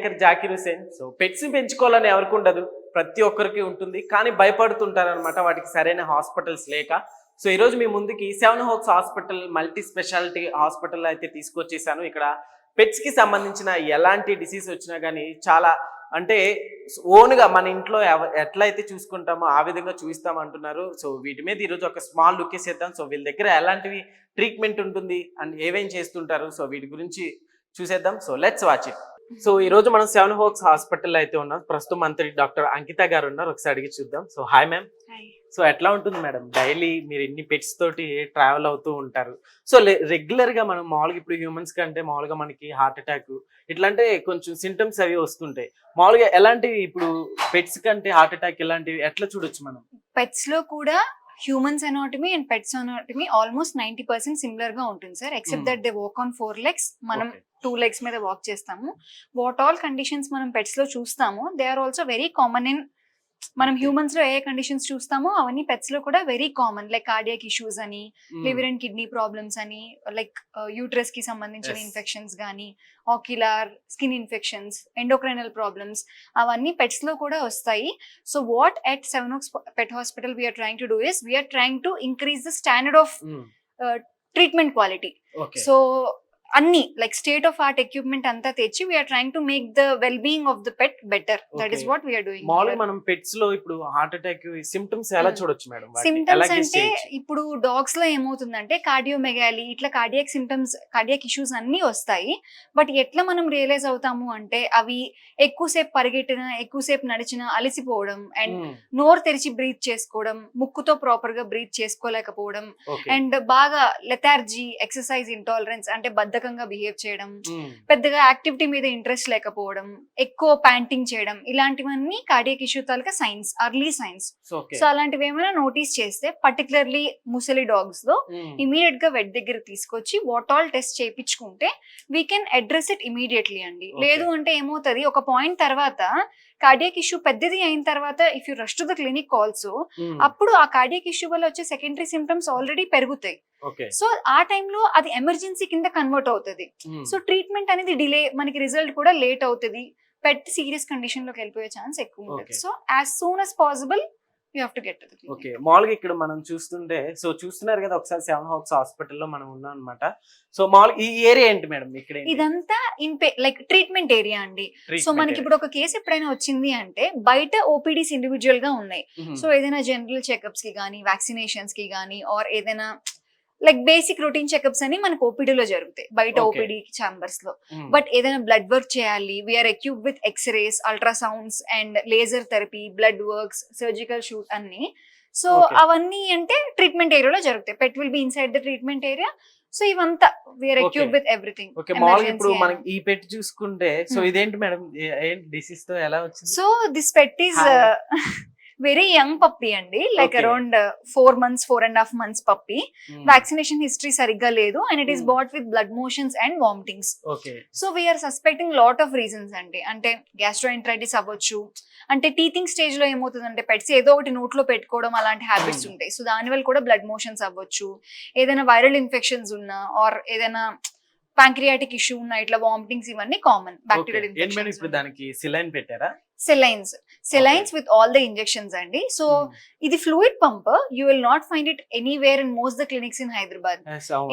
Anchor Zakir Hussain. So pets పెంచుకోవాలని ఎవరికి ఉండదు ప్రతి ఒక్కరికి ఉంటుంది. కానీ భయపడుతుంటారు అనమాట వాటికి సరైన హాస్పిటల్స్ లేక. సో ఈరోజు మీ ముందుకి seven hawks hospital multi speciality hospital అయితే తీసుకొచ్చేసాను. ఇక్కడ పెట్స్కి సంబంధించిన ఎలాంటి డిసీజ్ వచ్చినా కానీ చాలా అంటే ఓన్గా మన ఇంట్లో ఎట్లయితే చూసుకుంటామో ఆ విధంగా చూపిస్తాం అంటున్నారు. సో వీటి మీద ఈరోజు ఒక స్మాల్ లుక్ వేసేద్దాం. సో వీళ్ళ దగ్గర ఎలాంటివి ట్రీట్మెంట్ ఉంటుంది అండ్ ఏమేం చేస్తుంటారు? సో వీటి గురించి చూసేద్దాం. So let's watch it so ఈ రోజు మనం సెవెన్ హోక్స్ హాస్పిటల్ అయితే ఉన్నాం. ప్రస్తుతం మంత్రి డాక్టర్ అంకిత గారు ఉన్నారు. ఒకసారి అడిగి చూద్దాం. So hi ma'am. సో ఎట్లా ఉంటుంది మేడం? డైలీ మీరు ఎన్ని పెట్స్ తోటి ట్రావెల్ అవుతూ ఉంటారు. సో రెగ్యులర్గా మనం మామూలుగా ఇప్పుడు హ్యూమన్స్ కంటే మామూలుగా మనకి హార్ట్ అటాక్ ఇట్లాంటి కొంచెం సింటమ్స్ అవి వస్తుంటాయి. మామూలుగా ఎలాంటివి ఇప్పుడు పెట్స్ కంటే హార్ట్ అటాక్ ఇలాంటివి ఎట్లా చూడొచ్చు మనం? పెట్స్లో కూడా humans anatomy and pets anatomy almost ninety percent సిమిలర్గా ఉంటుంది sir except. That they walk on four legs మనం. టూ లెగ్స్ మీద వాక్ చేస్తాము వాట్ ఆల్ కండిషన్స్ మనం పెట్స్లో చూస్తాము they are also very common in మనం. హ్యూమన్స్లో ఏ కండిషన్స్ చూస్తామో అవన్నీ పెట్స్లో కూడా very common like cardiac issues అని Hmm. Liver and kidney problems అని లైక్ యూట్రస్కి సంబంధించిన. ఇన్ఫెక్షన్స్ కానీ ocular skin infections endocrinal problems అవన్నీ పెట్స్లో కూడా వస్తాయి so what at Seven Oaks pet hospital we are trying to do is we are trying to increase the standard of Hmm. Treatment quality. So అన్ని like state of art equipment అంతా తెచ్చి we are trying to make the well being of the pet better that is. What we are doing మామూలుగా మనం పెట్స్లో ఇప్పుడు heart attack symptoms ఎలా Hmm. చూడొచ్చు madam symptoms guess అంటే? ఇప్పుడు డాగ్స్లో ఏమవుతుందంటే కార్డియోమెగాలి ఇట్లా కార్డియాక్ సిమ్టమ్స్ కార్డియాక్ ఇష్యూస్ అన్ని వస్తాయి బట్ ఎట్లా మనం రియలైజ్ అవుతాము అంటే అవి ఎక్కువసేపు పరిగెట్టిన ఎక్కువసేపు నడిచిన అలసిపోవడం అండ్ Hmm. నోరు తెరిచి బ్రీత్ చేసుకోవడం ముక్కుతో ప్రాపర్గా బ్రీత్ చేసుకోలేకపోవడం. అండ్ బాగా లెథార్జీ ఎక్సర్సైజ్ ఇంటాలరెన్స్ అంటే బద్ధకంగా బిహేవ్ చేయడం. పెద్దగా యాక్టివిటీ మీద ఇంట్రెస్ట్ లేకపోవడం ఎక్కువ ప్యాంటింగ్ చేయడం ఇలాంటివన్నీ కార్డియక్ ఇష్యూ తాలూకా సైన్స్ అర్లీ సైన్స్. సో అలాంటివి ఏమైనా నోటీస్ చేస్తే పర్టికులర్లీ ముసలి డాగ్స్లో. ఇమీడియట్గా వెట్ దగ్గర తీసుకొచ్చి వాట్ ఆల్ టెస్ట్ చేయించుకుంటే we can address it immediately అండి. లేదు అంటే ఏమవుతుంది ఒక పాయింట్ తర్వాత కార్డియక్ ఇష్యూ పెద్దది అయిన తర్వాత if you rush to the clinic also. అప్పుడు ఆ కార్డియక్ ఇష్యూ వల్ల వచ్చే సెకండరీ సిమ్టమ్స్ ఆల్రెడీ పెరుగుతాయి. సో ఆ టైంలో అది ఎమర్జెన్సీ కింద కన్వర్ట్ అవుతుంది. సో ట్రీట్మెంట్ అనేది డిలే మనకి రిజల్ట్ కూడా లేట్ అవుతుంది పెట్ సీరియస్ కండిషన్లోకి వెళ్ళిపోయే ఛాన్స్ ఎక్కువ ఉంటుంది. So as soon as possible you have to get okay మామూలుగా ఇక్కడ మనం చూస్తుంటే సో చూస్తున్నారు కదా ఒకసారి సెవెన్ హోక్స్ హాస్పిటల్లో మనం ఉన్నాం అనమాట సో మామూలుగా ఈ ఏరియా ఏంటి మేడం ఇక్కడ? ఇదంతా ఇన్ లైక్ ట్రీట్మెంట్ ఏరియా అండి సో మనకి. ఇప్పుడు ఒక కేసు ఎప్పుడైనా వచ్చింది అంటే బయట ఓపీడీస్ ఇండివిజువల్గా ఉన్నాయి. సో ఏదైనా జనరల్ చెకప్స్కి కానీ వ్యాక్సినేషన్స్కి కానీ ఆర్ ఏదైనా లైక్ బేసిక్ రొటీన్ చెకప్స్ అని మనకు OPD లో జరుగుతాయి బయట. ఓపీడీ ఛాంబర్స్లో Hmm. బట్ ఏదైనా బ్లడ్ వర్క్ చేయాలి we are equipped with X-rays ultrasounds and laser therapy blood works surgical suite అన్ని సో. అవన్నీ అంటే ట్రీట్మెంట్ ఏరియాలో జరుగుతాయి pet will be inside the treatment area so ఇవంతా we are equipped. With everything okay మామూలుగా ఇప్పుడు మనకి ఈ పెట్టి చూసుకుంటే సో Hmm. ఇదేంటి మేడం డిసీజ్తో ఎలా వచ్చింది so this pet is. Very young puppy అండి. Like. Around four months four and half months puppy. Hmm. Vaccination history సరిగ్గా లేదు and it is Hmm. Brought with blood motions and vomitings. So we are suspecting lot of reasons అండి. అంటే gastroenteritis అవ్వచ్చు అంటే teething స్టేజ్లో ఏమవుతుందంటే pets ఏదో ఒకటి నోట్లో పెట్టుకోవడం అలాంటి హ్యాబిట్స్ Hmm. ఉంటాయి. సో దానివల్ల కూడా బ్లడ్ మోషన్స్ అవ్వచ్చు. ఏదైనా వైరల్ ఇన్ఫెక్షన్స్ ఉన్నా ఆర్ ఏదైనా ప్యాంక్రియాటిక్ ఇష్యూ ఉన్నా ఇట్లా వామిటింగ్స్ ఇవన్నీ కామన్ బ్యాక్టీరియల్ ఇన్ఫెక్షన్స్ దానికి? సిలైన్ పెట్టారా? Salines salines with all the injections అండి. So Hmm. ఇది fluid pump you will not find it anywhere in most the clinics in Hyderabad.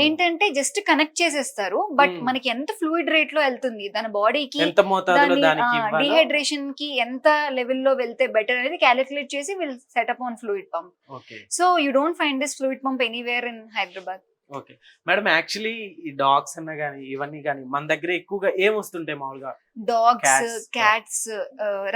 ఏంటంటే జస్ట్ కనెక్ట్ చేసేస్తారు but Hmm. మనకి ఎంత fluid రేట్లో వెళ్తుంది బాడీకి దాని ఇవ్వాలో? డిహైడ్రేషన్కి ఎంత లెవెల్లో వెళ్తే బెటర్ అనేది క్యాలిక్యులేట్ చేసి will set up on fluid pump so you don't find this fluid pump anywhere in Hyderabad okay madam actually ఈ డాగ్స్ అన్న కానీ ఇవన్నీ కానీ మన దగ్గర ఎక్కువగా ఏం వస్తుంటాయి మామూలుగా? Dogs cats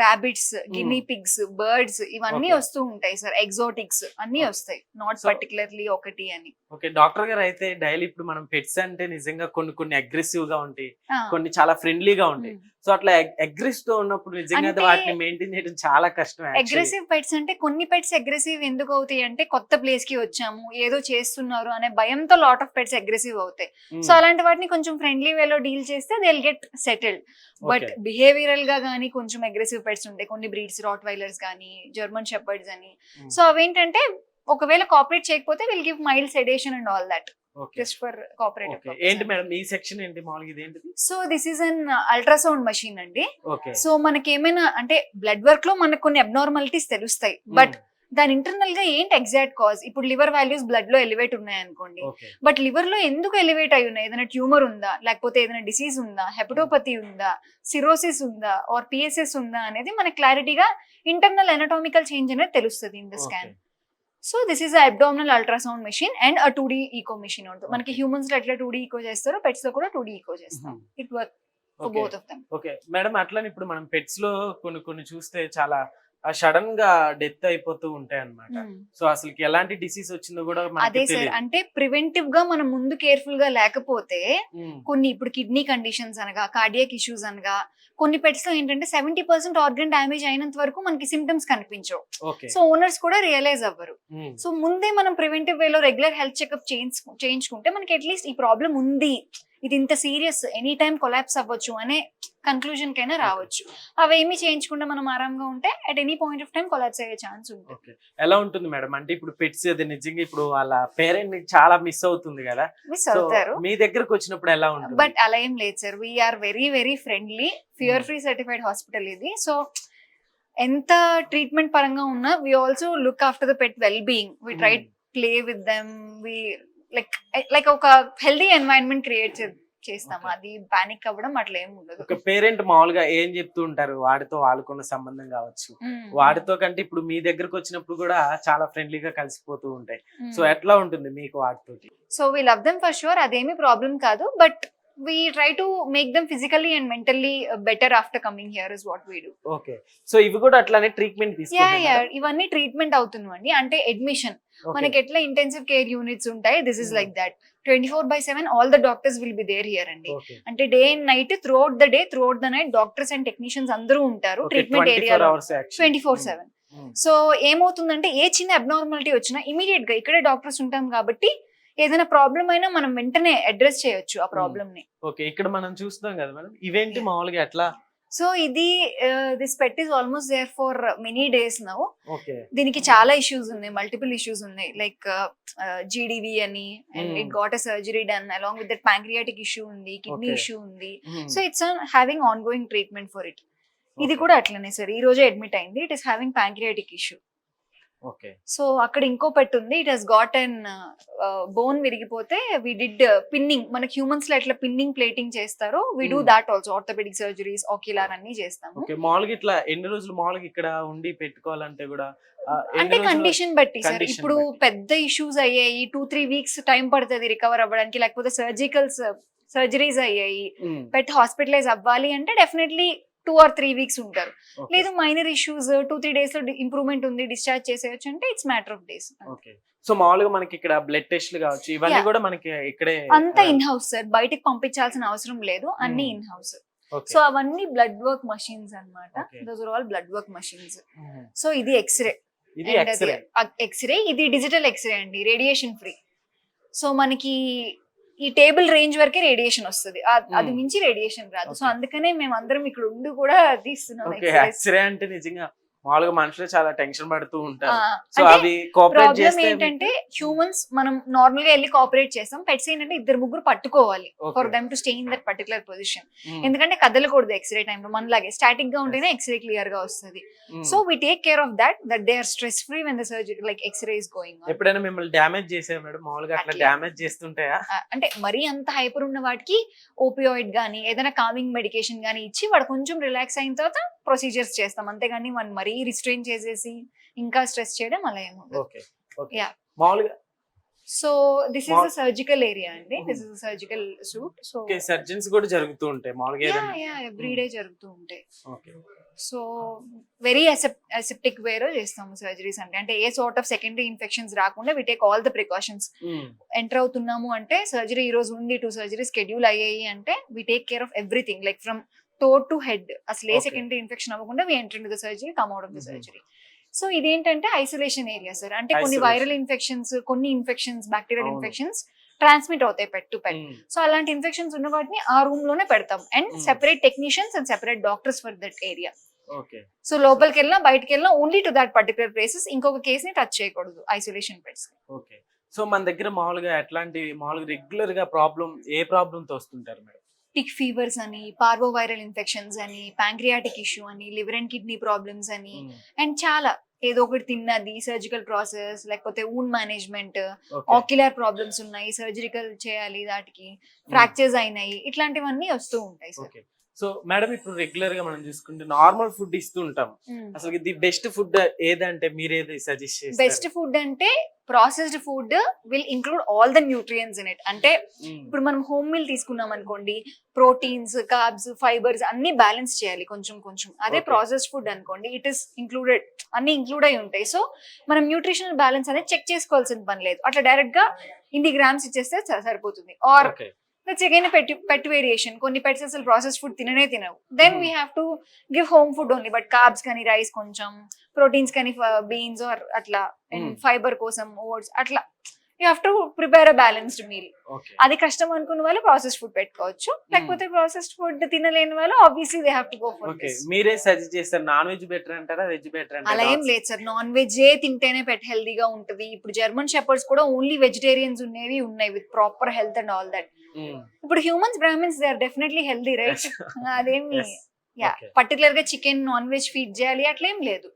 rabbits guinea pigs birds ఇవన్నీ. వస్తూ ఉంటాయి సార్ ఎగ్జోటిక్స్ అన్ని. వస్తాయి నాట్ పర్టికులర్లీ ఒకటి అని ఓకే డాక్టర్ గారు అయితే డైలీ ఇప్పుడు మనం పెట్స్ అంటే నిజంగా కొన్ని కొన్ని అగ్రెసివ్గా ఉంటాయి. కొన్ని చాలా ఫ్రెండ్లీగా ఉంటాయి Hmm. సో అట్లా అగ్రెసివ్తో ఉన్నప్పుడు నిజంగా వాటిని మెయింటైన్ చేయడం చాలా కష్టం. అగ్రెసివ్ పెట్స్ అంటే కొన్ని పెట్స్ అగ్రెసివ్ ఎందుకు అవుతాయి అంటే కొత్త ప్లేస్కి వచ్చాము ఏదో చేస్తున్నారు అనే భయంతో లాట్ ఆఫ్ పెట్స్ అగ్రెసివ్ అవుతాయి Hmm. సో అలాంటి వాటిని కొంచెం ఫ్రెండ్లీ వేలో డీల్ చేస్తే దే గెట్ సెటిల్డ్ బట్. బిహేవియరల్గా కానీ కొంచెం అగ్రెసివ్ పెట్స్ ఉంటాయి కొన్ని బ్రీడ్స్ రాట్ వైలర్స్ కానీ జర్మన్ షెపర్డ్స్ అని. Hmm. సో అవేంటంటే ఒకవేళ కాపరేట్ చేయకపోతే will give mild sedation and all that just for cooperative ఏంటి మేడం ఈ సెక్షన్ ఏంటి మామూలుగా ఇది ఏంటిది so this is an ultrasound machine అండి. సో మనకి ఏమైనా అంటే బ్లడ్ వర్క్లో మనకు కొన్ని అబ్నార్మాలిటీస్ తెలుస్తాయి. బట్ దాని ఇంటర్నల్గా ఏంటి ఎగ్జాక్ట్ కాజ్ ఇప్పుడు లివర్ వాల్యూస్ బ్లడ్లో ఎలివేట్ ఉన్నాయి అనుకోండి బట్ లివర్లో ఎందుకు ఎలివేట్ అయి ఉన్నాయి? ఏదైనా ట్యూమర్ ఉందా? లేకపోతే ఏదైనా డిసీజ్ ఉందా? హెపటోపతి ఉందా? సిరోసిస్ ఉందా? ఆర్ పిఎస్ఎస్ ఉందా? అనేది మనకి క్లారిటీగా ఇంటర్నల్ ఎనటామికల్ చేంజ్ అనేది తెలుస్తుంది in the scan so this is abdominal ultrasound machine and a two D echo machine ఉంటుంది మనకి. హ్యూమన్స్లో ఎట్లా టూ డీ ఈకో చేస్తారో పెట్స్లో కూడా టూ డీ ఈకో చేస్తాం it work for okay both of them okay madam అట్లని ఇప్పుడు మనం పెట్స్లో కొన్ని కొన్ని చూస్తే చాలా సడన్గా డెత్ అయిపోతూ ఉంటాయి అన్నమాట సో అసలు ఎలాంటి డిసీజ్ వచ్చిందో కూడా అదే సార్ అంటే ప్రివెంటివ్గా మనం ముందు కేర్ఫుల్గా లేకపోతే కొన్ని ఇప్పుడు కిడ్నీ కండిషన్స్ అనగా కార్డియాక్ ఇష్యూస్ అనగా కొన్ని పెట్స్లో ఏంటంటే సెవెంటీ పర్సెంట్ ఆర్గన్ డ్యామేజ్ అయినంత వరకు మనకి సిమ్టమ్స్ కనిపించవు. సో ఓనర్స్ కూడా రియలైజ్ అవ్వరు. సో ముందే మనం ప్రివెంటివ్ వేలో రెగ్యులర్ హెల్త్ చెకప్ చేయించుకుంటే మనకి అట్లీస్ట్ ఈ ప్రాబ్లం ఉంది. ఇది ఇంత సీరియస్ ఎనీ టైం కొలాప్స్ అవ్వచ్చు అనే కన్క్లూజన్ కైనా రావచ్చు. అవేమి చేయించకుండా మనం ఆరాంగా ఉంటే at any point of time collapse అయ్యే ఛాన్స్ ఉంటుంది. ఓకే. ఎలా ఉంటుంది మేడం? అంటే ఇప్పుడు పెట్స్ అది నిజంగా ఇప్పుడు వాళ్ళ పేరెంట్ చాలా మిస్ అవుతుంది కదా? మిస్ అవుతారు. మీ దగ్గరకు వచ్చినప్పుడు ఎలా ఉంటుంది? బట్ అలా ఏం లేదు sir we are very very friendly fear free certified hospital ఇది. సో ఎంత ట్రీట్మెంట్ పరంగా ఉన్నా we also look after the pet well being we try play with them we like like ఒక హెల్దీ ఎన్వైరన్మెంట్ క్రియేట్ చేస్తాం. అది panic అవ్వడం అట్లా ఏం ఉండదు. ఒక పేరెంట్ మామూలుగా ఏం చెప్తూ ఉంటారు? వాడితో వాళ్ళకున్న సంబంధం కావచ్చు. వాడితో కంటే ఇప్పుడు మీ దగ్గరకు వచ్చినప్పుడు కూడా చాలా ఫ్రెండ్లీగా కలిసిపోతూ ఉంటాయి. సో ఎట్లా ఉంటుంది మీకు వాటితోటి so we love them for sure అదేమి ప్రాబ్లం కాదు. But we try to make them physically and mentally better after coming here is what we do okay so ఇవి కూడా అట్లానే ట్రీట్మెంట్ ఇవన్నీ ట్రీట్మెంట్ అవుతున్నాయండి అంటే అడ్మిషన్ మనకి ఎట్లా ఇంటెన్సివ్ కేర్ యూనిట్స్ ఉంటాయి? This is. Like that twenty four by seven all the doctors will be there here అండి అంటే day and night throughout the day throughout the night doctors and technicians అందరూ ఉంటారు treatment ఏరియాలో hours twenty four seven so ఏమవుతుందంటే ఏ చిన్న abnormality వచ్చినా ఇమీడియట్గా ఇక్కడే డాక్టర్స్ ఉంటాం కాబట్టి ఏదైనా ప్రాబ్లం అయినా మనం వెంటనే అడ్రస్ చేయొచ్చు ఆ ప్రాబ్లమ్ని. ఓకే ఇక్కడ మనం చూస్తున్నాం కదా మేడం ఇవేంటి. మామూలుగా ఎట్లా సో ఇది this pet is almost there for many days now దీనికి చాలా ఇష్యూస్ ఉన్నాయి మల్టిపుల్ ఇష్యూస్ ఉన్నాయి. లైక్ జీడివి అని and. It got a surgery done along with that pancreatic issue ఉంది కిడ్నీ. ఇష్యూ ఉంది. So it's having ongoing treatment for it ఇది కూడా అట్లనే సార్ ఈ రోజే అడ్మిట్ అయింది it is having pancreatic issue so అక్కడ ఇంకో పెట్ ఉంది. It has got and bone విరిగిపోతే we did pinning మనకి హ్యూమన్స్లో ఎట్లా పిన్నింగ్ ప్లేటింగ్ చేస్తారో we do Hmm. That also orthopaedic surgeries ocular అన్ని చేస్తాము. ఓకే. మామూలుగా ఇట్లా ఎన్ని రోజులు మామూలుగా ఇక్కడ ఉండి పెట్టుకోవాలంటే కూడా అంటే కండిషన్ బట్టి సార్ ఇప్పుడు. పెద్ద ఇష్యూస్ అయ్యాయి. టూ త్రీ వీక్స్ టైం పడుతుంది రికవర్ అవ్వడానికి. లేకపోతే సర్జికల్ సర్జరీస్ అయ్యాయి. ఉమ్, పెట్ హాస్పిటలైజ్ అవ్వాలి అంటే definitely two or three weeks ఉంటారు. లేదు మైనర్ ఇష్యూస్ టూ త్రీ డేస్లో ఇంప్రూవ్మెంట్ ఉంది డిశ్చార్జ్ చేసేయచ్చు అంటే it's matter of days so మామూలుగా మనకి ఇక్కడ బ్లడ్ టెస్ట్లు కావచ్చు ఇవన్నీ. కూడా మనకి ఇక్కడే అంతా ఇన్ హౌస్ సార్. బయటకి పంపించాల్సిన అవసరం లేదు అన్ని. In house. సో అవన్నీ బ్లడ్ వర్క్ మషిన్స్ అన్నమాట. Okay. Those are all blood work machines so ఇది ఎక్స్రే ఎక్స్రే ఇది డిజిటల్ ఎక్స్రే అండి రేడియేషన్ ఫ్రీ సో మనకి ఈ టేబుల్ రేంజ్ వరకే రేడియేషన్ వస్తుంది అది Hmm. మించి రేడియేషన్ రాదు సో. అందుకనే మేము అందరం ఇక్కడ ఉండి కూడా తీస్తున్నాం అంటే నిజంగా మామూలుగా మనుషులు చాలా టెన్షన్ పడుతూ ఉంటారు. సో అవి కోఆపరేట్ చేస్తే ఏంటంటే హ్యూమన్స్ మనం నార్మల్గా వెళ్ళి కోఆపరేట్ చేస్తాం. పెట్స్ ఏంటంటే ఇద్దరు ముగ్గురు పట్టుకోవాలి. For them to stay in that particular position ఎందుకంటే కదలకూడదు ఎక్స్రే టైంలో మనలాగే స్టాటిక్గా ఉంటేనే ఎక్స్రే క్లియర్గా వస్తుంది. So we take care of that that they are stress free when the surgery like X-ray is going ఎప్పుడైనా మిమ్మల్ని డ్యామేజ్ చేసారు మేడం? మామూలుగా అట్లా. డ్యామేజ్ చేస్తుంటాయా? అంటే మరీ అంత హైపర్ ఉన్న వాటికి ఓపియాయిడ్ గానీ ఏదైనా కామింగ్ మెడికేషన్ గానీ ఇచ్చి వాడు కొంచెం రిలాక్స్ అయిన తర్వాత ప్రొసీజర్స్ చేస్తాం. అంతేగాని మనం మరీ రిస్ట్రెయిన్ చేసేసి ఇంకా స్ట్రెస్ చేయడం అలా Yeah. మామూలుగా so this is surgical area అండి. This is surgical suite so surgeons కూడా జరుగుతూ ఉంటాయి మామూలుగా ఎవ్రీ డే జరుగుతూ ఉంటాయి. సో వెరీ అసెప్టిక్ వేలో చేస్తాము సర్జరీస్ అంటే. అంటే a sort of secondary infections రాకుండా we take all the precautions enter అవుతున్నాము అంటే సర్జరీ ఈ రోజు ఉంది. టూ సర్జరీ స్కెడ్యూల్ అయ్యాయి అంటే we take care of everything like from toe to head అసలు ఏ. సెకండరీ ఇన్ఫెక్షన్ అవ్వకుండా we enter the surgery come out of the. Surgery so ఇదేంటంటే ఐసోలేషన్ ఏరియా సార్ అంటే కొన్ని. వైరల్ ఇన్ఫెక్షన్స్ కొన్ని ఇన్ఫెక్షన్స్ బ్యాక్టీరియల్. ఇన్ఫెక్షన్స్ ట్రాన్స్మిట్ అవుతాయి pet to pet so అలాంటి infections ఉన్న వాటిని ఆ రూమ్లోనే పెడతాం. And. Separate technicians and separate doctors for that area so లోపలికి వెళ్ళినా బయటకి వెళ్ళినా only to that particular places ఇంకొక కేస్ని టచ్ చేయకూడదు ఐసోలేషన్ పెట్స్ ఓకే సో మన దగ్గర మామూలుగా ఎట్లాంటి మామూలుగా రెగ్యులర్గా ప్రాబ్లం ఏ ప్రాబ్లమ్తో వస్తుంటారు మేడం? టిక్ ఫీవర్స్ అని పార్వోవైరల్ ఇన్ఫెక్షన్స్ అని ప్యాంక్రియాటిక్ ఇష్యూ అని లివర్ అండ్ కిడ్నీ ప్రాబ్లమ్స్ అని అండ్ చాలా. ఏదో ఒకటి తిన్నది సర్జికల్ ప్రాసెస్ లేకపోతే ఊన్ మేనేజ్మెంట్ ఆక్యులర్ ప్రాబ్లమ్స్ ఉన్నాయి సర్జరికల్ చేయాలి వాటికి ఫ్రాక్చర్స్ అయినాయి ఇట్లాంటివన్నీ వస్తూ ఉంటాయి సార్ సో మేడం ఇప్పుడు రెగ్యులర్గా మనం చూసుకుంటే నార్మల్ ఫుడ్ ఇస్తూ ఉంటాం. అసలు ది బెస్ట్ ఫుడ్ ఏదంటే మీరేది సజెస్ట్ చేస్తారు? బెస్ట్ ఫుడ్ అంటే processed food will include all the nutrients in it అంటే. ఇప్పుడు మనం హోమ్ మీల్ తీసుకున్నాం అనుకోండి ప్రోటీన్స్ కార్బ్స్ ఫైబర్స్ అన్ని బ్యాలెన్స్ చేయాలి కొంచెం కొంచెం. అదే. ప్రాసెస్డ్ ఫుడ్ అనుకోండి ఇట్ ఇస్ ఇంక్లూడెడ్ అన్ని ఇంక్లూడ్ అయి ఉంటాయి. సో మనం న్యూట్రిషనల్ బ్యాలెన్స్ అనేది చెక్ చేసుకోవాల్సిన పని లేదు. అట్లా డైరెక్ట్గా ఇన్ని గ్రామ్స్ ఇచ్చేస్తే సరిపోతుంది. Or okay again pet pet variation కొన్ని పెట్స్ అసలు ప్రాసెస్ ఫుడ్ తిననే తినవు then Hmm. We have to give home food only but carbs కానీ రైస్ కొంచెం ప్రోటీన్స్ కానీ బీన్స్ ఆర్ అట్లా Hmm. ఫైబర్ కోసం ఓట్స్ అట్లా you have to prepare a balanced meal అది కష్టం అనుకున్న వాళ్ళు ప్రాసెస్ ఫుడ్ పెట్టుకోవచ్చు. లేకపోతే ప్రాసెస్డ్ ఫుడ్ తినలేని వాళ్ళు obviously they have to go for okay మీరే సజెస్ట్ చేస్తారు నాన్ వెజ్ బెటర్ అంటారా వెజ్ బెటర్ అలా అంటారా ఏం లేదు సార్. నాన్ వెజ్ ఏ తింటేనే పెట్ హెల్దీగా ఉంటుంది. ఇప్పుడు జర్మన్ షెపర్డ్స్ కూడా ఓన్లీ వెజిటేరియన్స్ ఉన్నవి ఉన్నాయి with proper health and all that. ఇప్పుడు humans Brahmins they are definitely healthy right అదేమి. యా. పర్టికులర్గా చికెన్ నాన్ వెజ్ ఫీడ్ చేయాలి అట్లేం లేదు.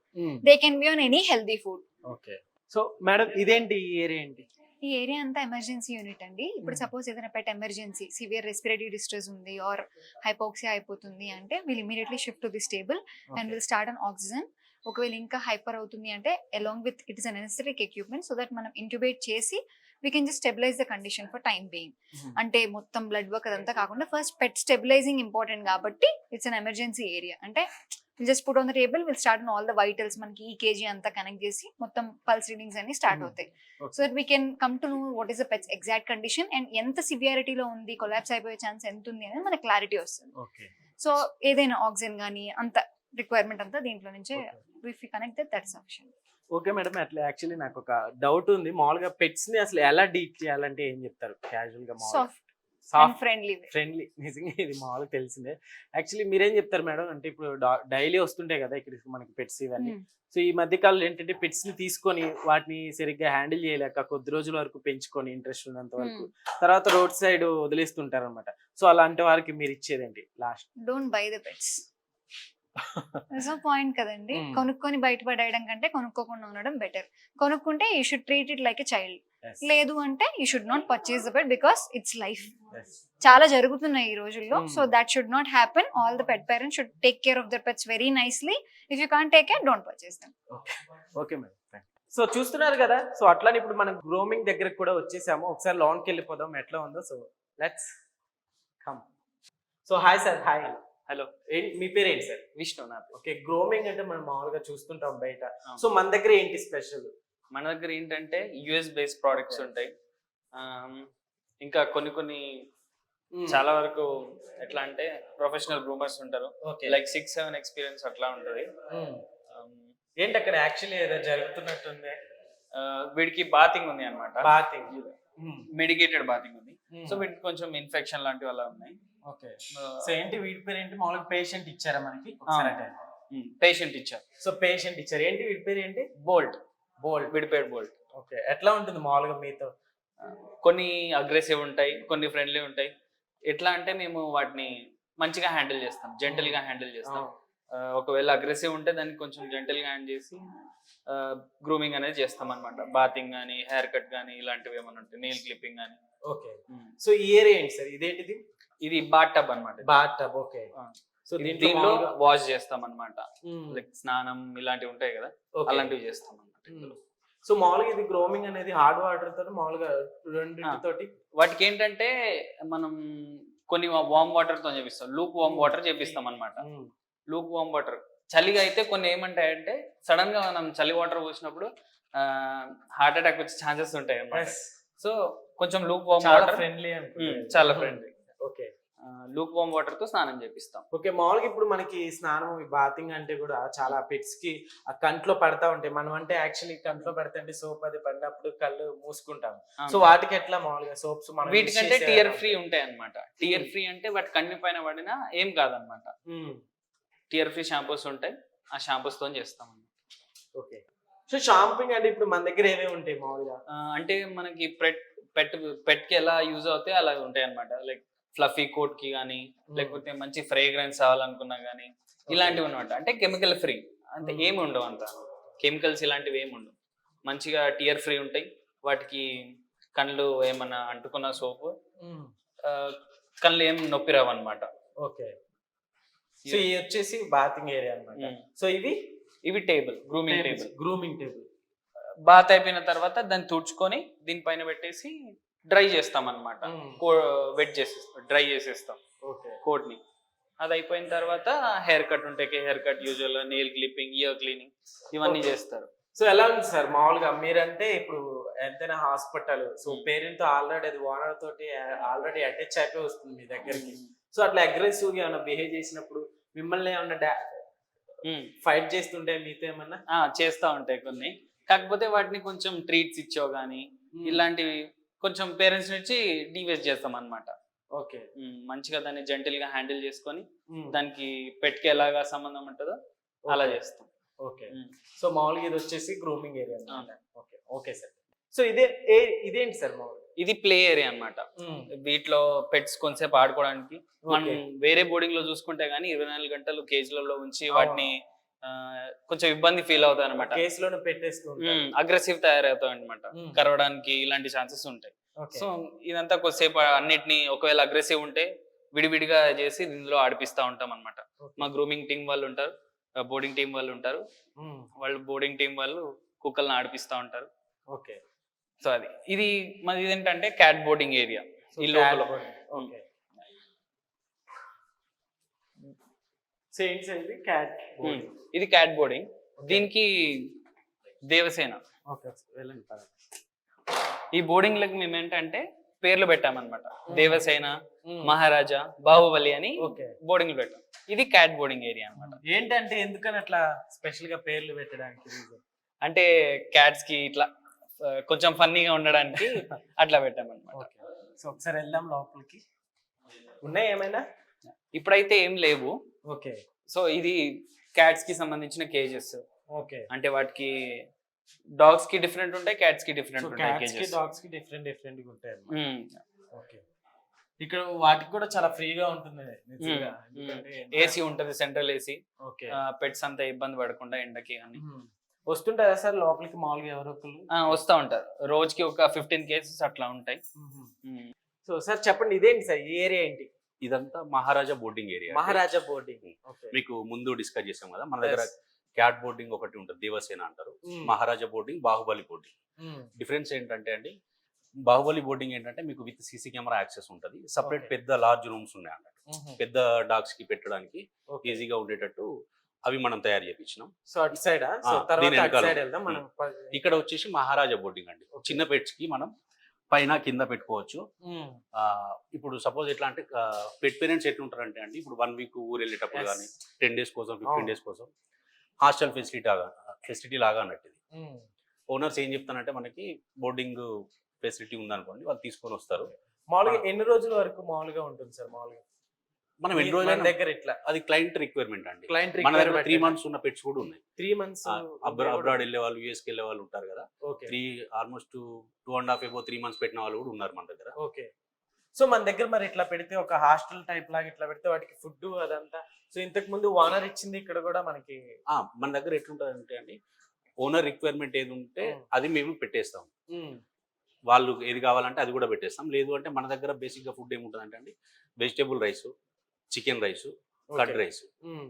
They can be on any healthy food okay so madam ఇదేంటి ఈ ఏరియా ఏంటి? ఈ ఏరియా అంతా ఎమర్జెన్సీ యూనిట్ అండి. ఇప్పుడు. సపోజ్ ఏదైనా pet emergency severe respiratory distress ఉంది ఆర్ హైపోక్సియా అయిపోతుంది అంటే will immediately shift to the stable and will start on oxygen. ఒకవేళ ఇంకా హైపర్ అవుతుంది అంటే along with it is a necessary equipment so that మనం ఇంట్యూబేట్ చేసి we can just stabilize the condition for time being. అంటే మొత్తం blood work అదంతా కాకుండా ఫస్ట్ పెట్ స్టెబిలైజింగ్ ఇంపార్టెంట్ కాబట్టి ఇట్స్ అన్ ఎమర్జెన్సీ ఏరియా. అంటే just put on the table will start on all the vitals మనకి ECG అంతా connect చేసి మొత్తం పల్స్ రీడింగ్స్ అన్ని స్టార్ట్ Mhm. అవుతాయి. So that we can come to know what is the pet's exact condition and ఎంత సివియారిటీలో ఉంది collapse అయిపోయే ఛాన్స్ ఎంత ఉంది అనేది మనకి క్లారిటీ వస్తుంది. సో ఏదైనా ఆక్సిజన్ కానీ అంత రిక్వైర్మెంట్ అంతా దీంట్లో నుంచే if you connect that sufficient okay madam అట్లా యాక్చువల్లీ నాకు ఒక డౌట్ ఉంది. మామూలుగా పెట్స్ని అసలు ఎలా డీల్ చేయాలంటే ఏం చెప్తారు? క్యాజువల్గా సాఫ్ట్ ఫ్రెండ్లీ ఫ్రెండ్లీ. నిజంగా ఇది మామూలుగా తెలిసిందే. యాక్చువల్లీ మీరేం చెప్తారు మేడం? అంటే ఇప్పుడు డైలీ వస్తుంటాయి కదా ఇక్కడ మనకి పెట్స్ ఇవన్నీ. సో ఈ మధ్య కాలంలో ఏంటంటే పెట్స్ని తీసుకొని వాటిని సరిగ్గా హ్యాండిల్ చేయలేక కొద్ది రోజుల వరకు పెంచుకొని ఇంట్రెస్ట్ ఉన్నంత వరకు తర్వాత రోడ్ సైడ్ వదిలేస్తుంటారు అనమాట సో అలాంటి వారికి మీరు ఇచ్చేదేంటి last? Don't buy the pets. So point కదండి. కొనుక్కొని బయటపడేయడం కంటే కొనుక్కోకుండా ఉండడం బెటర్. కొనుక్కుంటే you should treat it like a child. లేదు అంటే you should not purchase the pet because it's life చాలా జరుగుతున్నాయి ఈ రోజుల్లో. So that should not happen all the pet parents should take care of their pets very nicely if you can take care don't purchase them okay madam so చూస్తున్నారు కదా. So అట్లానే ఇప్పుడు మనం grooming దగ్గరకు కూడా వచ్చేసాము. ఒకసారి లోన్కి వెళ్ళిపోదాం. ఎట్లా ఉందో. So let's come so hi sir hi hello మీ పేరు ఏంటి సార్ విష్ణు నా. ఓకే గ్రోమింగ్ అంటే మనం మామూలుగా చూస్తుంటాం బయట. సో మన దగ్గర ఏంటి స్పెషల్ మన దగ్గర ఏంటంటే యుఎస్ బేస్డ్ ప్రోడక్ట్స్. ఉంటాయి. ఇంకా కొన్ని కొన్ని చాలా వరకు ఎట్లా అంటే ప్రొఫెషనల్ గ్రూమర్స్ ఉంటారు. లైక్ సిక్స్ సెవెన్ ఎక్స్పీరియన్స్ అట్లా ఉంటుంది. ఆమ్, ఏంటి అక్కడ యాక్చువల్లీ ఏదో జరుగుతున్నట్టుంది? వీడికి బాతింగ్ ఉంది అనమాట బాతింగ్ మెడికేటెడ్ బాతింగ్ ఉంది. సో వీటికి కొంచెం ఇన్ఫెక్షన్ లాంటివి అలా ఉన్నాయి. ఓకే సో ఏంటి వీడి పేరు ఏంటి? మామూలుగా పేషెంట్ ఇచ్చారా మనకి? పేషెంట్ ఇచ్చారు. సో పేషెంట్ ఇచ్చారు. ఏంటి వీడి పేరు ఏంటి? బోల్ట్ బోల్డ్ వీడి పేరు బోల్ట్ ఓకే. ఎట్లా ఉంటుంది మామూలుగా మీతో? కొన్ని అగ్రెసివ్ ఉంటాయి కొన్ని ఫ్రెండ్లీ ఉంటాయి. ఎట్లా అంటే మేము వాటిని మంచిగా హ్యాండిల్ చేస్తాం జెంటల్గా హ్యాండిల్ చేస్తాం ఒకవేళ అగ్రెసివ్ ఉంటే దాన్ని కొంచెం జెంటల్గా హ్యాండ్ చేసి గ్రూమింగ్ అనేది చేస్తాం అనమాట బాతింగ్ కానీ హెయిర్ కట్ కానీ ఇలాంటివి ఏమైనా ఉంటాయి నెయిల్ క్లిప్పింగ్ కానీ ఓకే. సో ఈ ఏరియా ఏంటి సార్? ఇదేంటిది? ఇది బాత్ టబ్ అనమాట బాత్ టబ్ ఓకే. సో దీంట్లో వాష్ చేస్తాం అనమాట. లైక్ స్నానం ఇలాంటివి ఉంటాయి కదా. అలాంటివి చేస్తాం అనమాట Hmm. సో మామూలుగా ఇది గ్రోమింగ్ అనేది హార్డ్ వాటర్తో మామూలుగా రెండింటితోటి వాటికి ఏంటంటే మనం కొన్ని వామ్ వాటర్తో చేపిస్తాం. లూక్ వామ్ వాటర్ చేపిస్తాం అనమాట Hmm. లూక్ వామ్ వాటర్ చలిగా అయితే కొన్ని ఏమంటాయంటే సడన్గా మనం చలి వాటర్ పోసినప్పుడు హార్ట్ అటాక్ వచ్చే ఛాన్సెస్ ఉంటాయి. సో కొంచెం లూక్ వామ్ వాటర్ ఫ్రెండ్లీ చాలా ఫ్రెండ్లీ ఓకే లూక్ వామ్ వాటర్తో స్నానం చేపిస్తాం. ఓకే మామూలుగా ఇప్పుడు మనకి స్నానం బాతింగ్ అంటే కూడా చాలా పెట్స్కి ఆ కంట్లో పడతా ఉంటాయి. మనం అంటే యాక్చువల్లీ కంట్లో పెడతంటే సోప్ అది పడినప్పుడు కళ్ళు మూసుకుంటాం సో వాటికి ఎట్లా మామూలుగా సోప్స్ మనం వీటికంటే టియర్ ఫ్రీ ఉంటాయి అనమాట టియర్ ఫ్రీ అంటే వాటి కన్ను పైన పడినా ఏం కాదనమాట. టియర్ ఫ్రీ షాంపూస్ ఉంటాయి. ఆ షాంపూస్తో చేస్తాం ఓకే. సో షాంపింగ్ అంటే ఇప్పుడు మన దగ్గర ఏమేమి ఉంటాయి మామూలుగా? అంటే మనకి పెట్ పెట్ పెట్కి ఎలా యూజ్ అవుతాయి అలా ఉంటాయి అనమాట లైక్ ఫ్లఫీ కోట్కి కానీ లేకపోతే మంచి ఫ్రేగ్రెన్స్ అవ్వాలనుకున్నా కానీ ఇలాంటివి అనమాట అంటే కెమికల్ ఫ్రీ అంటే Hmm. ఏమి ఉండవు అంత. కెమికల్స్ ఇలాంటివి ఏమి ఉండవు. మంచిగా టియర్ ఫ్రీ ఉంటాయి. వాటికి కళ్ళు ఏమన్నా అంటుకున్న సోపు కళ్ళు ఏం నొప్పి రావు అనమాట ఓకే సో ఇది వచ్చేసి బాతింగ్ ఏరియా అన్నమాట. సో ఇవి? ఇవి table grooming table grooming table bath అయిపోయిన తర్వాత దాన్ని తుడుచుకొని దీనిపైన పెట్టేసి డ్రై చేస్తాం అనమాట వెట్ చేసేస్తాం డ్రై చేసేస్తాం. ఓకే. కోట్ని అది అయిపోయిన తర్వాత హెయిర్ కట్ ఉంటాయి haircut usual nail clipping ear cleaning ఇవన్నీ. చేస్తారు. సో ఎలా ఉంది సార్? మామూలుగా మీరంటే ఇప్పుడు ఎంతైనా హాస్పిటల్ సో Hmm. పేరెంట్తో ఆల్రెడీ అది ఓనర్ తోటి ఆల్రెడీ అటాచ్ అయిపోయి వస్తుంది మీ దగ్గరికి. సో అట్లా అగ్రెసివ్గా ఏమైనా బిహేవ్ చేసినప్పుడు మిమ్మల్ని ఏమన్నా. ఫైట్ చేస్తుంటే మీతో ఏమన్నా? చేస్తా ఉంటాయి కొన్ని. కాకపోతే వాటిని కొంచెం ట్రీట్స్ ఇచ్చో గానీ ఇలాంటివి కొంచెం పేరెంట్స్ నుంచి డివేస్ చేస్తాం అనమాట ఓకే. మంచిగా దాన్ని జెంటిల్గా హ్యాండిల్ చేసుకొని దానికి పెట్కి ఎలాగా సంబంధం ఉంటుందో అలా చేస్తాం. ఓకే. సో మామూలుగా ఇది వచ్చేసి grooming area. Okay. Okay sir. So ఇదే ఇదేంటి సార్ మామూలుగా ఇది ప్లే ఏరియా అన్నమాట. వీటిలో పెట్స్ కొంతసేపు ఆడుకోవడానికి. మనం వేరే బోర్డింగ్లో చూసుకుంటే గానీ ఇరవై నాలుగు గంటలు కేజీలలో ఉంచి. వాటిని కొంచెం ఇబ్బంది ఫీల్ అవుతాయి అనమాట కేసులోనే పెట్టేస్తూ. అగ్రెసివ్ తయారవుతాయి అనమాట. కరవడానికి ఇలాంటి ఛాన్సెస్ ఉంటాయి. సో ఇదంతా కొద్దిసేపు అన్నిటిని ఒకవేళ అగ్రెసివ్ ఉంటే విడివిడిగా చేసి ఇందులో ఆడిపిస్తా ఉంటాం అనమాట. మా గ్రూమింగ్ టీం వాళ్ళు ఉంటారు బోర్డింగ్ టీం వాళ్ళు ఉంటారు. వాళ్ళు బోర్డింగ్ టీం వాళ్ళు కుక్కల్ని ఆడిపిస్తా ఉంటారు. ఓకే. సో అది. ఇది మాది ఏంటంటే క్యాట్ బోర్డింగ్ ఏరియా ఈ లోపల. క్యాట్. ఇది క్యాట్ బోర్డింగ్ దీనికి దేవసేన. ఈ బోర్డింగ్లకు మేము ఏంటంటే పేర్లు పెట్టామన్నమాట. దేవసేన ఉమ్. మహారాజా బాహుబలి అని ఓకే బోర్డింగ్ పెట్టాం. ఇది క్యాట్ బోర్డింగ్ ఏరియా అన్నమాట. ఏంటంటే ఎందుకని అట్లా స్పెషల్గా పేర్లు పెట్టడానికి? అంటే క్యాట్స్కి ఇట్లా కొంచెం ఫన్నీగా ఉండడానికి అట్లా పెట్టామన్నమాట. సో ఒకసారి వెళ్దాం లోపలికి. ఉన్నాయి ఏమైనా? ఇప్పుడైతే ఏం లేవు. ఓకే. సో ఇది క్యాట్స్కి సంబంధించిన కేజెస్ ఓకే. అంటే వాటికి డాగ్స్కి డిఫరెంట్ ఉంటాయి క్యాట్స్కి డిఫరెంట్ ఉంటాయి క్యాట్స్కి కేజెస్ డాగ్స్కి డిఫరెంట్ డిఫరెంట్గా ఉంటాయి అన్నమాట. ఓకే. ఇక్కడ వాటికి కూడా చాలా ఫ్రీగా ఉంటుంది నిజంగా. మ్మ్. ఎందుకంటే ఏసీ ఉంటది సెంట్రల్ ఏసీ ఓకే. పెట్స్ అంతా ఇబ్బంది పడకుండా ఎండకి అని. మ్మ్. వస్తుంటారా సార్ లోపలికి మామూలుగా ఎవరో ఒకళ్ళు? వస్తూ ఉంటారు. రోజుకి ఒక ఫిఫ్టీన్ కేసెస్ అట్లా ఉంటాయి. సో సార్ చెప్పండి ఇదేంటి సార్? ఈ ఏరియా ఏంటి? ఇదంతా Maharaja boarding area Maharaja boarding. మీకు ముందు డిస్కస్ చేసాం కదా మన దగ్గర క్యాట్ బోర్డింగ్ ఒకటి ఉంటుంది దేవసేన అంటారు. Maharaja boarding Baahubali boarding. Difference ఏంటంటే అండి బాహుబలి బోర్డింగ్ ఏంటంటే మీకు విత్ సీసీ కెమెరా యాక్సెస్ ఉంటుంది. సపరేట్. పెద్ద లార్జ్ రూమ్స్ ఉన్నాయి అన్నట్టు. పెద్ద డాగ్స్కి పెట్టడానికి. ఈజీగా ఉండేటట్టు అవి మనం తయారు చేయించినాం సో అటు సైడ్? ఇక్కడ వచ్చేసి మహారాజా బోర్డింగ్ అండి. చిన్న పెట్స్కి మనం పైన కింద పెట్టుకోవచ్చు. ఆ, ఇప్పుడు సపోజ్ ఎట్లా అంటే పెట్ పేరెంట్స్ ఎట్లుంటారంటే అండి ఇప్పుడు వన్ వీక్ ఊరు వెళ్ళేటప్పుడు Yes. కానీ టెన్ డేస్ కోసం అవును. ఫిఫ్టీన్ డేస్ కోసం హాస్టల్ ఫెసిలిటీ లాగా ఫెసిలిటీ లాగా అన్నట్టు ఇది. ఓనర్స్ ఏం చెప్తానంటే మనకి బోర్డింగ్ ఫెసిలిటీ ఉందనుకోండి వాళ్ళు తీసుకొని వస్తారు మామూలుగా ఎన్ని రోజుల వరకు మామూలుగా ఉంటుంది సార్ మామూలుగా మనం ఎన్ని రోజులు దగ్గర ఇట్లా అది క్లయింట్ రిక్వైర్మెంట్ అండి. క్లయింట్ మన దగ్గర త్రీ మంత్స్ ఉన్న పెట్స్ కూడా ఉన్నాయి. త్రీ మంత్స్ అబ్రాడ్ వెళ్ళే వాళ్ళు యూఎస్కి వెళ్ళే వాళ్ళు ఉంటారు కదా. Three almost two and half above three months పెట్టిన వాళ్ళు కూడా ఉన్నారు మన దగ్గర. ఓకే సో మన దగ్గర మరి ఇట్లా పెడితే ఒక హాస్టల్ టైప్ లాగా ఇట్లా పెడితే వాటికి ఫుడ్ అదంతా. సో ఇంతకు ముందు ఓనర్ ఇచ్చింది ఇక్కడ కూడా మనకి మన దగ్గర ఎట్లుంటుంది అంటే అండి ఓనర్ రిక్వైర్మెంట్ ఏది ఉంటే Hmm. అది మేము పెట్టేస్తాం. మ్మ్. వాళ్ళు ఏది కావాలంటే అది కూడా పెట్టేస్తాం. లేదు అంటే మన దగ్గర బేసిక్గా ఫుడ్ ఏముంటుంది అంటే అండి vegetable rice chicken rice curd. Rice.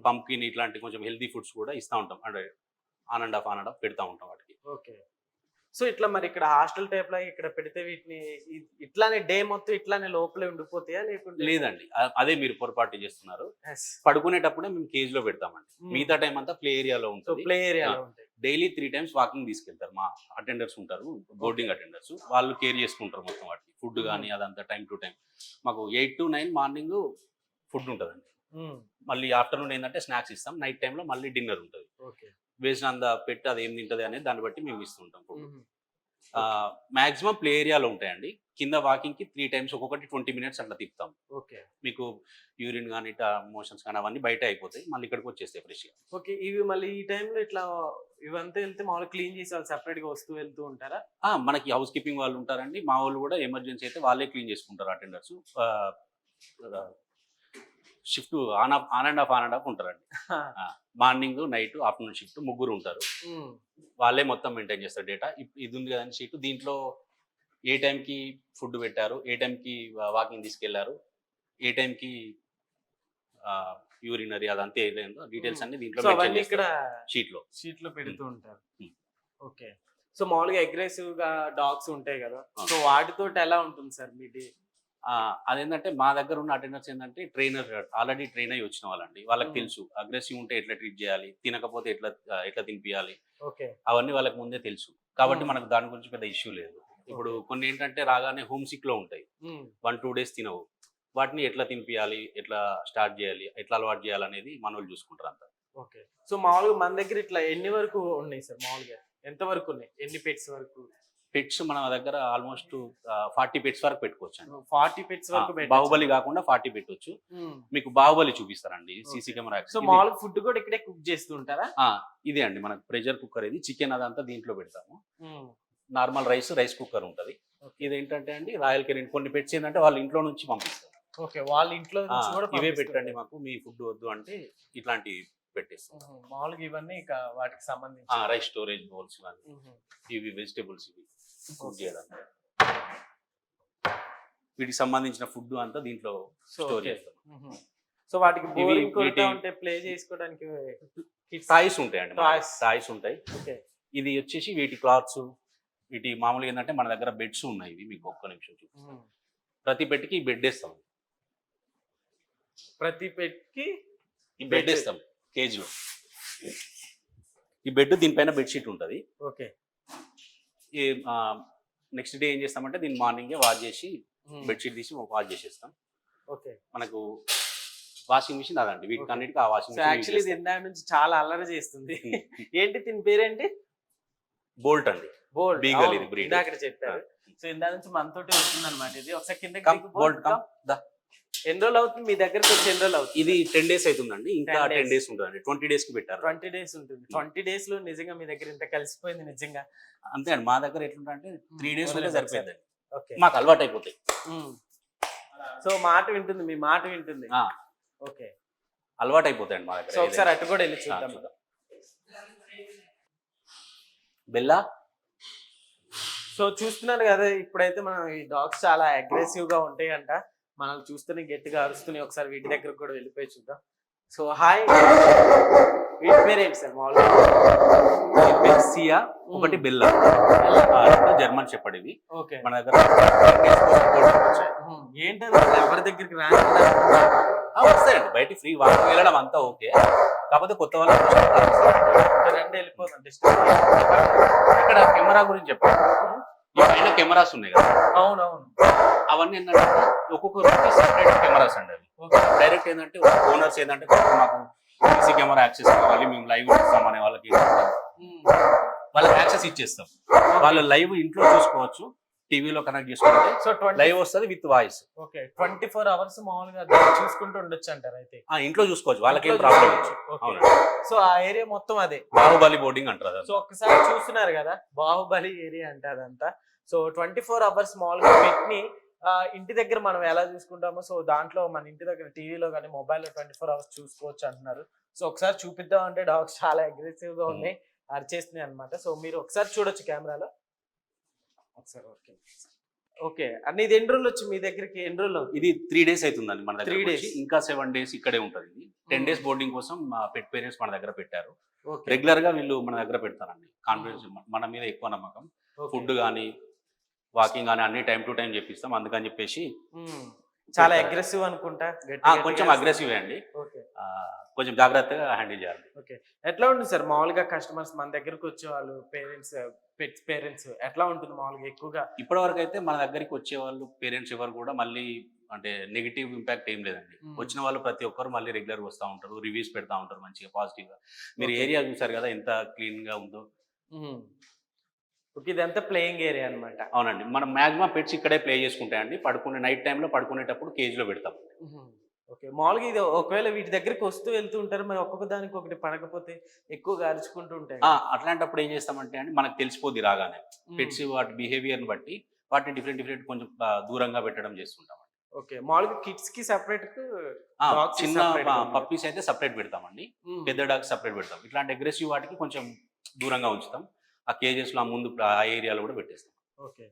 Pumpkin ఇట్లాంటి కొంచెం హెల్దీ ఫుడ్స్ కూడా ఇస్తూ ఉంటాం. అంటే on and off on and off పెడతా ఉంటాం వాటికి. ఓకే. సో ఇట్లా మరి ఇక్కడ హాస్టల్ టైప్ లాగా ఇక్కడ పెడితే వీటిని ఇట్లానే డే మొత్తం ఇట్లానే లోపలే ఉండిపోతాయా లేకుంటే? లేదండి. అదే మీరు పొరపాటు చేస్తున్నారు. పడుకునేటప్పుడే మేము కేజ్లో పెడతామండి. మిగతా టైం అంతా ప్లే ఏరియాలో ఉంటుంది. ప్లే ఏరియాలో ఉంటాయి. డైలీ త్రీ టైమ్స్ వాకింగ్ తీసుకెళ్తారు. మా అటెండర్స్ ఉంటారు బోర్డింగ్ అటెండర్స్. వాళ్ళు కేర్ చేసుకుంటారు మొత్తం వాటికి. ఫుడ్ కానీ అదంతా టైం టు టైం. మాకు eight to nine morning food ఉంటుందండి. మళ్ళీ ఆఫ్టర్నూన్ ఏంటంటే స్నాక్స్ ఇస్తాం. నైట్ టైంలో మళ్ళీ డిన్నర్ ఉంటుంది. ఓకే. వేసిన అంత పెట్టి అది ఏం తింటది అనేది దాన్ని బట్టి మేము ఇస్తుంటాం ఫుడ్. మాక్సిమం ప్లే ఏరియాలో ఉంటాయండి. కింద వాకింగ్కి త్రీ టైమ్స్ ఒక్కొక్కటి ట్వంటీ మినిట్స్ అట్లా తిప్పుతాం. ఓకే. మీకు యూరిన్ కానీ మోషన్స్ కానీ అవన్నీ బయట అయిపోతాయి. మళ్ళీ ఇక్కడికి వచ్చేస్తాయి ఫ్రెష్గా. ఓకే. ఇవి మళ్ళీ ఈ టైంలో ఇట్లా ఇవంతా వెళ్తే మామూలుగా క్లీన్ చేసి వాళ్ళు సెపరేట్గా వస్తూ వెళ్తూ ఉంటారా? మనకి హౌస్ కీపింగ్ వాళ్ళు ఉంటారండి. మా వాళ్ళు కూడా ఎమర్జెన్సీ అయితే వాళ్ళే క్లీన్ చేసుకుంటారు attenders. Shift on off on and off on and off ఉంటారండి. మార్నింగ్ నైట్ ఆఫ్టర్నూన్ షిఫ్ట్ ముగ్గురు ఉంటారు. వాళ్ళే మొత్తం మెయింటైన్ చేస్తారు డేటా. ఇది ఉంది కదండి షీట్. దీంట్లో ఏ టైంకి ఫుడ్ పెట్టారు? ఏ టైంకి వాకింగ్ తీసుకెళ్ళారు? ఏ టైంకి యూరినరీ అదంతా ఏదైందో డీటెయిల్స్ అన్ని దీంట్లో ఇక్కడ షీట్లో షీట్లో పెడుతూ ఉంటారు. ఓకే. సో మామూలుగా అగ్రెసివ్గా డాగ్స్ ఉంటాయి కదా. సో వాటితో ఎలా ఉంటుంది సార్ ఆ, అదేంటంటే మా దగ్గర ఉన్న అటెండర్స్ ఏంటంటే ట్రైనర్ ఆల్రెడీ ట్రైన్ అయ్యి వచ్చిన వాళ్ళండి. వాళ్ళకి. తెలుసు. అగ్రెసివ్ ఉంటే ఎట్లా ట్రీట్ చేయాలి? తినకపోతే ఎట్లా ఎట్లా తినిపించాలి అవన్నీ వాళ్ళకి ముందే తెలుసు. కాబట్టి. మనకు దాని గురించి పెద్ద ఇష్యూ లేదు. ఇప్పుడు కొన్ని ఏంటంటే రాగానే హోమ్ సిక్లో ఉంటాయి వన్ టూ డేస్ తినవు. వాటిని ఎట్లా తినిపించాలి ఎట్లా స్టార్ట్ చేయాలి? ఎట్లా అలవాటు చేయాలి అనేది మన వాళ్ళు చూసుకుంటారు అంతా. ఓకే. సో మామూలుగా మన దగ్గర ఇట్లా ఎన్ని వరకు ఉన్నాయి సార్? మామూలుగా ఎంత వరకు ఉన్నాయి? ఎన్ని పెట్స్ వరకు? పెట్స్ మన దగ్గర ఆల్మోస్ట్ ఫార్టీ పెట్స్ వరకు పెట్టుకోవచ్చు అండి. ఫార్టీ పెట్స్ వరకు. బాహుబలి కాకుండా ఫార్టీ పెట్టొచ్చు. ఉమ్. మీకు బాహుబలి చూపిస్తారండి సీసీ. కెమెరా. సో మామూలుగా ఫుడ్ కూడా ఇక్కడే కుక్ చేస్తూ ఉంటారా? ఇదే అండి మనకు ప్రెషర్ కుక్కర్ ఇది. చికెన్ అదంతా దీంట్లో పెడతాము. నార్మల్ రైస్ రైస్ కుక్కర్ ఉంటుంది. Okay. ఇది ఏంటంటే అండి రాయల్ కెరీన్ కొన్ని పెట్స్ ఏంటంటే వాళ్ళ ఇంట్లో నుంచి పంపిస్తారు. ఓకే వాళ్ళ ఇంట్లో ఇవే. పెట్టండి మాకు మీ ఫుడ్ వద్దు అంటే ఇట్లాంటివి పెట్టేస్తాం. ఉహు, మామూలుగా ఇవన్నీ ఇక వాటికి సంబంధించి. రైస్ స్టోరేజ్ బౌల్స్ కానీ ఉహు, ఇవి వెజిటేబుల్స్ ఇవి. Okay. చేయడానికి వీటికి సంబంధించిన ఫుడ్ అంతా దీంట్లో స్టోర్. చేస్తాం. సో వాటికి ఇవి బోరింగ్ కొడతా వీటి- ఉంటే ప్లే చేసుకోవడానికి టాయ్స్ ఉంటాయండి. టాయ్స్ ఉంటాయి ఓకే ఇది వచ్చేసి వీటి క్లాత్స్ వీటి మామూలుగా ఏంటంటే మన దగ్గర బెడ్స్ ఉన్నాయి ఇవి మీకు ఒక్క నిమిషం చూపి ఉహు. ప్రతి బెడ్కి బెడ్ వేస్తాం ప్రతి పెట్కి ఈ బెడ్. వేస్తాం కేజీలో ఈ బెడ్ దీనిపైన బెడ్షీట్ ఉంటుంది ఓకే నెక్స్ట్ డే ఏం చేస్తామంటే దీన్ని మార్నింగే వాష్ చేసి. బెడ్షీట్ తీసి వాష్ చేసేస్తాం. ఓకే. మనకు వాషింగ్ మిషన్ అదండి వీటికి. అన్నిటికీ ఆ వాషింగ్ సో యాక్చువల్లీ ఇది ఇందాక నుంచి చాలా అల్లరి చేస్తుంది. ఏంటి దీని పేరేంటి? బోల్ట్ అండి. బోల్డ్ Beagle ఇది breed. ఇందాక చెప్పారు. సో ఇందా నుంచి మనతోటి వస్తుంది అనమాట ఇది. ఒకసారి దిగు, బోల్ట్ కమ్ దా. ఎన్ని రోజులు అవుతుంది? మీ దగ్గరకు వచ్చి ఎన్ని రోజులు అవుతుంది? ఇది టెన్ డేస్ అవుతుందండి. ఇంకా 10 days. Ten days. ఉంటుందండి ట్వంటీ డేస్కి పెట్టారు. ట్వంటీ డేస్ ఉంటుంది. ట్వంటీ డేస్లో నిజంగా మీ దగ్గర ఇంత కలిసిపోయింది నిజంగా? అంతే అండి. మా దగ్గర ఎట్లుంటే త్రీ డేస్ ఉంటే వదిలేసి సరిపోయిందండి ఓకే. మాకు అలవాటు అయిపోతాయి. సో మాట వింటుంది. మీ మాట వింటుంది. ఆ, ఓకే. అలవాటు అయిపోతాయండి మా దగ్గర. సో ఒకసారి అటు కూడా వెళ్ళి చూద్దాం. బెల్లా? సో చూస్తున్నారు కదా ఇప్పుడైతే మనం ఈ డాగ్స్ చాలా అగ్రెసివ్గా ఉంటాయి అంట మనల్ని చూస్తూనే గట్టిగా అరుస్తున్నాయి. ఒకసారి వీటి దగ్గరకు కూడా వెళ్ళిపోయి చూద్దాం. So hi. వీటి పేరు ఏంటి సార్? మామూలుగా? సియా ఒకటి బెల్లా జర్మన్ చెప్పండి ఇవి ఓకే. మన దగ్గర 10 days కోసం కోడికి వచ్చాయి. ఏంటది ఎవరి దగ్గరికి ఆ, వస్తాయండి. బయట ఫ్రీ వాకింగ్ వెళ్ళడం అంతా ఓకే. కాకపోతే కొత్త వాళ్ళు రెండు వెళ్ళిపోతాం ఇక్కడ కెమెరా గురించి చెప్పండి. పైన కెమెరాస్ ఉన్నాయి కదా? అవునవును. అవన్నీ ఏంటంటే ఒక్కొక్క రూమ్కి సెపరేట్ కెమెరాస్ అండి అవి. ఓకే డైరెక్ట్ ఏంటంటే ఓనర్స్ ఏంటంటే మాకు సీసీ కెమెరా యాక్సెస్ కావాలి మేము లైవ్ ఇస్తాం అనే వాళ్ళకి. ఏంటంటే వాళ్ళకి యాక్సెస్ ఇచ్చేస్తాం. వాళ్ళు లైవ్ ఇంట్లో చూసుకోవచ్చు టీవీలో కనెక్ట్ చేసుకుంటే సో ట్వంటీ లైవ్ వస్తుంది with voice okay twenty four hours మామూలుగా చూసుకుంటూ ఉండొచ్చు అంటారు అయితే. ఆ ఇంట్లో చూసుకోవచ్చు. వాళ్ళకి ఏం ప్రాబ్లం సో ఆ ఏరియా మొత్తం అదే. బాహుబలి బోర్డింగ్ అంటారు సో ఒక్కసారి చూస్తున్నారు కదా బాహుబలి ఏరియా అంటే అదంతా. సో ట్వంటీ ఫోర్ అవర్స్ మామూలుగా పెట్టి ఇంటి దగ్గర మనం ఎలా చూసుకుంటామో సో దాంట్లో మన ఇంటి దగ్గర టీవీలో కానీ మొబైల్లో ట్వంటీ ఫోర్ అవర్స్ చూసుకోవచ్చు అంటున్నారు. సో ఒకసారి చూపిద్దాం అంటే డాగ్స్ చాలా అగ్రెసివ్గా ఉన్నాయి అరిచేస్తున్నాయి అనమాట సో మీరు ఒకసారి చూడొచ్చు కెమెరాలో. ఒకసారి ఓకే. ఓకే. అన్ని ఇది ఎన్ని రోజులు వచ్చి మీ దగ్గరికి ఎన్ని రోజులు? ఇది త్రీ డేస్ అవుతుందండి మన దగ్గర Three days. ఇంకా సెవెన్ డేస్ ఇక్కడే ఉంటుంది ఇది. Ten Hmm. డేస్ బోర్డింగ్ కోసం మా పెట్ పేరెంట్స్ మన దగ్గర పెట్టారు. రెగ్యులర్గా వీళ్ళు మన దగ్గర పెడతారండి. కాన్ఫిడెన్స్ మన మీద ఎక్కువ నమ్మకం. ఫుడ్ కానీ వాకింగ్ కానీ అన్ని టైం టు టైం చెప్పిస్తాం. అందుకని చెప్పేసి. చాలా అగ్రెసివ్ అనుకుంటా? కొంచెం. అగ్రెసివ్ అండి. కొంచెం జాగ్రత్తగా హ్యాండిల్ చేయాలి. ఎట్లా ఉంటుంది సార్? మామూలుగా కస్టమర్స్ మన దగ్గరకు వచ్చే వాళ్ళు పేరెంట్స్ పెట్స్ పేరెంట్స్ ఎట్లా ఉంటుంది మామూలుగా ఎక్కువగా? ఇప్పటి వరకు అయితే మన దగ్గరికి వచ్చే వాళ్ళు పేరెంట్స్ ఎవరు కూడా మళ్ళీ అంటే నెగిటివ్ ఇంపాక్ట్ ఏం లేదండి. వచ్చిన వాళ్ళు ప్రతి ఒక్కరు మళ్ళీ రెగ్యులర్ వస్తూ ఉంటారు రివ్యూస్ పెడతా ఉంటారు మంచిగా పాజిటివ్గా. మీరు. ఏరియా చూసారు కదా ఎంత క్లీన్గా ఉందో? ఓకే ఇదంతా ప్లేయింగ్ ఏరియా అన్నమాట. అవునండి. మనం మాక్సిమం పెట్స్ ఇక్కడే ప్లే చేసుకుంటాయండి. పడుకునే నైట్ టైంలో పడుకునేటప్పుడు కేజ్లో పెడతాం. ఓకే మామూలుగా ఇది ఒకవేళ వీటి దగ్గరికి వస్తూ వెళ్తూ ఉంటారు మరి ఒక్కొక్క దానికి ఒకటి పడకపోతే ఎక్కువగా అరుచుకుంటూ ఉంటాయి అట్లాంటప్పుడు ఏం చేస్తామంటే అండి మనకు తెలిసిపోద్ది రాగానే. పెట్స్ వాటి బిహేవియర్ని బట్టి వాటిని డిఫరెంట్ డిఫరెంట్ కొంచెం దూరంగా పెట్టడం చేస్తుంటాం ఓకే మామూలుగా కిడ్స్కి సెపరేట్ చిన్న. పప్పీస్ అయితే సపరేట్ పెడతామండి. పెద్ద డాగ్స్ సపరేట్ పెడతాం. ఇట్లాంటి అగ్రెసివ్ వాటికి కొంచెం దూరంగా ఉంచుతాం. ఆ కేజెస్లో ఆ ముందు ఆ ఏరియాలో కూడా పెట్టేస్తాం. ఓకే.